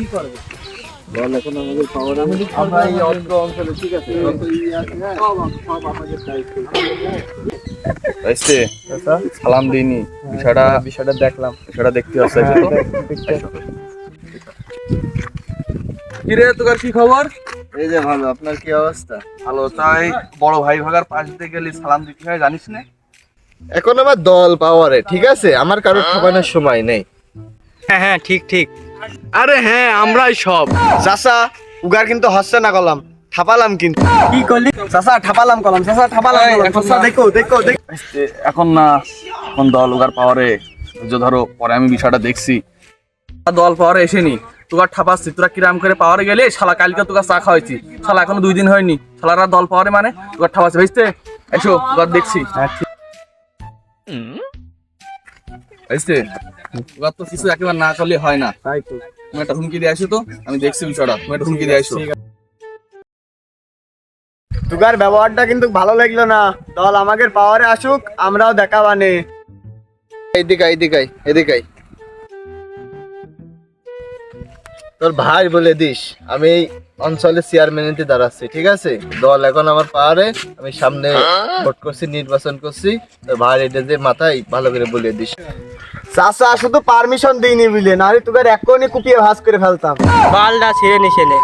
কি করবে? বল এখন আমাদের পাওয়ার আমরা এই অঞ্চলে ঠিক আছে হ্যাঁ, আমাদের এসছে সালাম দিইনি। বিষয়টা বিষয়টা দেখলাম। বিষয়টা দেখতে আসছে। কি রে তোর কি খবর? এই যে ভালো আপনার কি অবস্থা? ভালো তাই বড় ভাই ভাগার পাশ দিয়ে গেলি সালাম দিতে হয় জানিস না? এখন আমার দল পাওয়ারে ঠিক আছে? আমার কারোর খাবানোর সময় নেই। হ্যাঁ হ্যাঁ ঠিক ঠিক। আরে হ্যাঁ আমরাই সব। চাচা উগার কিন্তু হচ্ছে না কলাম। থাপালাম কিন্তু। কি করলি? চাচা ঠাপালাম কলাম চাচা ঠাপালাম চাচা না। দেখো দেখো দেখো। এখন না এখন দল উগার পাওয়ারে। যে ধরো পরে আমি বিষয়টা দেখছি। দল পাওয়ারে এসেনি। তোরা ঠাপাচ্ছি তোরা কিরাম করে পাওয়ারে গেলে? শালা কালকে তোকে চা খাওয়াইছি। শালা এখনও দুই দিন হয়নি। শালারা দল পাওয়ারে মানে তোর ঠাপাচ্ছে বুঝতে? এসো তোর দেখছি। বুঝতে এবার তো কিছু একেবারে না করলে হয় না। তাই তো। তুমি একটা হুমকি দিয়ে আসো তো আমি দেখছি বিষয়টা। তুমি একটা হুমকি দিয়ে আসো। তুগার ব্যবহারটা কিন্তু ভালো লাগল না। দল আমাদের পাওয়ারে আসুক আমরাও দেখাবানে। এদিকে এদিকে এদিকে তোর ভাই বলে দিস আমি এই অঞ্চলে চেয়ারম্যানিতে দাঁড়াচ্ছি ঠিক আছে? দল এখন আমার পাহাড়ে আমি সামনে ভোট করছি নির্বাচন করছি তোর ভাই এটা যে মাথায় ভালো করে বলে দিস। চাচা শুধু পারমিশন দিইনি বুঝলে বিলে নাহলে তোদের এক্ষুনি কুপিয়ে ভাস করে ফেলতাম। বালটা ছেড়ে নিছে নে।